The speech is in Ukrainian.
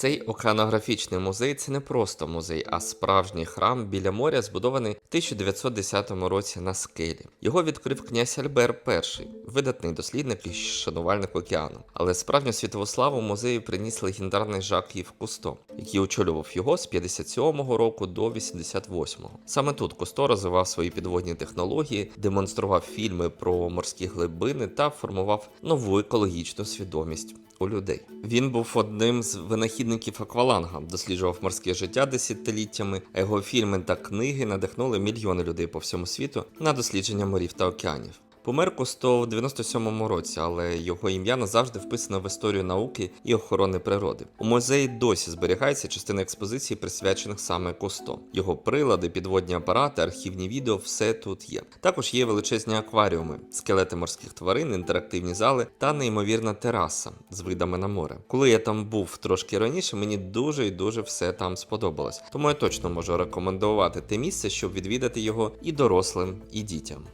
Цей океанографічний музей це не просто музей, а справжній храм біля моря, збудований в 1910 році на скелі. Його відкрив князь Альбер І, видатний дослідник і шанувальник океану. Але справжню світову славу музею приніс легендарний Жак Їв Кусто, який очолював його з 57-го року до 88-го. Саме тут Кусто розвивав свої підводні технології, демонстрував фільми про морські глибини та формував нову екологічну свідомість у людей. Він був одним з винахідників акваланга, досліджував морське життя десятиліттями, його фільми та книги надихнули мільйони людей по всьому світу на дослідження морів та океанів. Помер Кусто в 97-му році, але його ім'я назавжди вписано в історію науки і охорони природи. У музеї досі зберігається частина експозиції, присвячених саме Кусто. Його прилади, підводні апарати, архівні відео все тут є. Також є величезні акваріуми, скелети морських тварин, інтерактивні зали та неймовірна тераса з видами на море. Коли я там був трошки раніше, мені дуже і дуже все там сподобалось. Тому я точно можу рекомендувати те місце, щоб відвідати його і дорослим, і дітям.